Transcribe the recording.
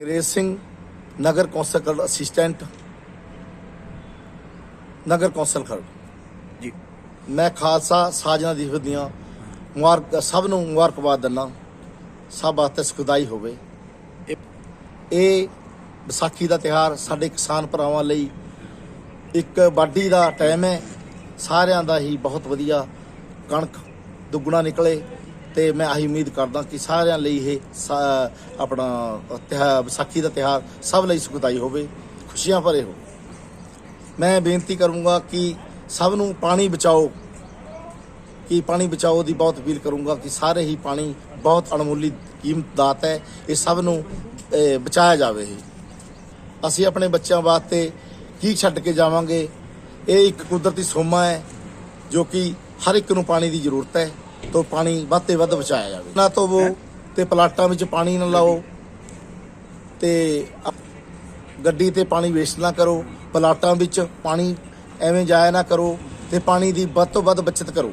ਅੰਗਰੇਜ਼ ਸਿੰਘ ਨਗਰ council Kharar assistant ਨਗਰ ਕੌਂਸਲ ਖਰੜ ਜੀ। ਮੈਂ ਖਾਲਸਾ ਸਾਜਨਾ ਦੀ ਦੀਆਂ ਮੁਬਾਰਕ ਸਭ ਨੂੰ ਮੁਬਾਰਕਬਾਦ ਦਿੰਦਾ। ਸਭ ਵਾਸਤੇ ਸੁਖਦਾਈ ਹੋਵੇ। ਇਹ ਵਿਸਾਖੀ ਦਾ ਤਿਹਾਰ ਸਾਡੇ ਕਿਸਾਨ ਭਰਾਵਾਂ ਲਈ ਇੱਕ ਵਾਢੀ ਦਾ ਟਾਈਮ ਹੈ। ਸਾਰਿਆਂ ਦਾ ਹੀ ਬਹੁਤ ਵਧੀਆ ਕਣਕ ਦੁੱਗਣਾ ਨਿਕਲੇ। ਤੇ ਮੈਂ ਆਹੀ ਉਮੀਦ ਕਰਦਾ ਕਿ ਸਾਰਿਆਂ ਲਈ ਇਹ ਸਾ- ਆਪਣਾ ਤਿਉਹਾਰ ਵਿਸਾਖੀ ਦਾ ਤਿਹਾਰ ਸਭ ਲਈ ਸੁਖਦਾਈ ਹੋਵੇ, ਖੁਸ਼ੀਆਂ ਭਰੇ ਹੋ ਮੈਂ ਬੇਨਤੀ ਕਰੂੰਗਾ ਕਿ ਸਭ ਨੂੰ ਪਾਣੀ ਬਚਾਓ, ਕਿ ਪਾਣੀ ਬਚਾਓ ਦੀ ਬਹੁਤ ਅਪੀਲ ਕਰੂੰਗਾ ਕਿ ਸਾਰੇ ਹੀ ਪਾਣੀ ਬਹੁਤ ਅਣਮੁੱਲੀ ਕੀਮਤ ਦਾਤ ਹੈ, ਇਹ ਸਭ ਨੂੰ ਬਚਾਇਆ ਜਾਵੇ ਅਸੀਂ ਆਪਣੇ ਬੱਚਿਆਂ ਵਾਸਤੇ ਕੀ ਛੱਡ ਕੇ ਜਾਵਾਂਗੇ? ਇਹ ਇੱਕ ਕੁਦਰਤੀ ਸੋਮਾ ਹੈ ਜੋ ਕਿ ਹਰ ਇੱਕ ਨੂੰ ਪਾਣੀ ਦੀ ਜ਼ਰੂਰਤ ਹੈ। ਤੋਂ ਪਾਣੀ ਵੱਧ ਤੋਂ ਵੱਧ ਬਚਾਇਆ ਜਾਵੇ। ਨਾ ਧੋਵੋ ਤੇ ਪਲਾਟਾਂ ਵਿੱਚ ਪਾਣੀ ਨਾ ਲਾਓ ਤੇ ਗੱਡੀ ਤੇ ਪਾਣੀ ਵੇਸਟ ਨਾ ਕਰੋ, ਪਲਾਟਾਂ ਵਿੱਚ ਪਾਣੀ ਐਵੇਂ ਜਾਇਆ ਨਾ ਕਰੋ ਤੇ ਪਾਣੀ ਦੀ ਵੱਧ ਤੋਂ ਵੱਧ ਬਚਤ ਕਰੋ।